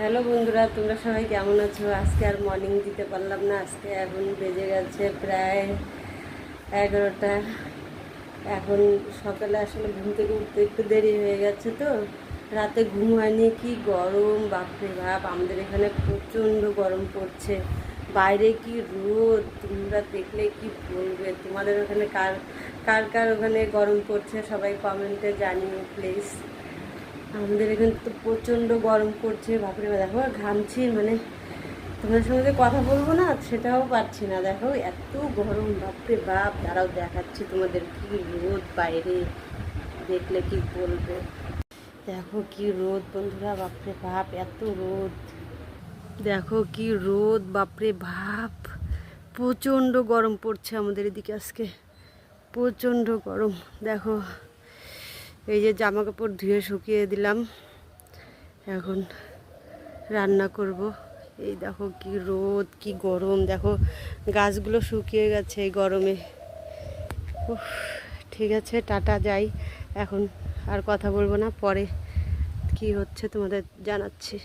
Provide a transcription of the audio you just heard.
Hello বন্ধুরা, তোমরা সবাই কেমন আছো? আজকে আর মর্নিং দিতে পারলাম না। আজকে এখন বেজে গেছে প্রায় এগারোটা। এখন সকালে আসলে ঘুম থেকে উঠতে একটু দেরি হয়ে গেছে তো। রাতে ঘুম হয়নি, কি গরম, বাপরে বাপ! আমাদের এখানে প্রচণ্ড গরম পড়ছে। বাইরে কি রোদ? তোমরা দেখলে কি বলবে? তোমাদের ওখানে কার কার কার ওখানে গরম পড়ছে? সবাই কমেন্টে জানিও প্লিজ আমাদের এখানে তো প্রচণ্ড গরম পড়ছে, বাপরে বা দেখো, ঘামছি মানে তোমাদের সঙ্গে কথা বলব না, সেটাও পারছি না। দেখো, এত গরম, বাপরে বাপ। তারাও দেখাচ্ছি তোমাদের কি রোদ বাইরে। দেখলে কি বলবে? দেখো, কি রোদ, বন্ধুরা, বাপরে বাপ, এত রোদ। দেখো, কি রোদ, বাপরে বাপ। প্রচণ্ড গরম পড়ছে আমাদের এদিকে আজকে। প্রচণ্ড গরম, দেখো। এই যে জামা কাপড় ধুয়ে শুকিয়ে দিলাম। এখন রান্না করব। এই দেখো কি রোদ, কি গরম। দেখো গাছগুলো শুকিয়ে গেছে এই গরমে। ঠিক আছে, টাটা, যাই। এখন আর কথা বলব না, পরে কি হচ্ছে তোমাদের জানাচ্ছি।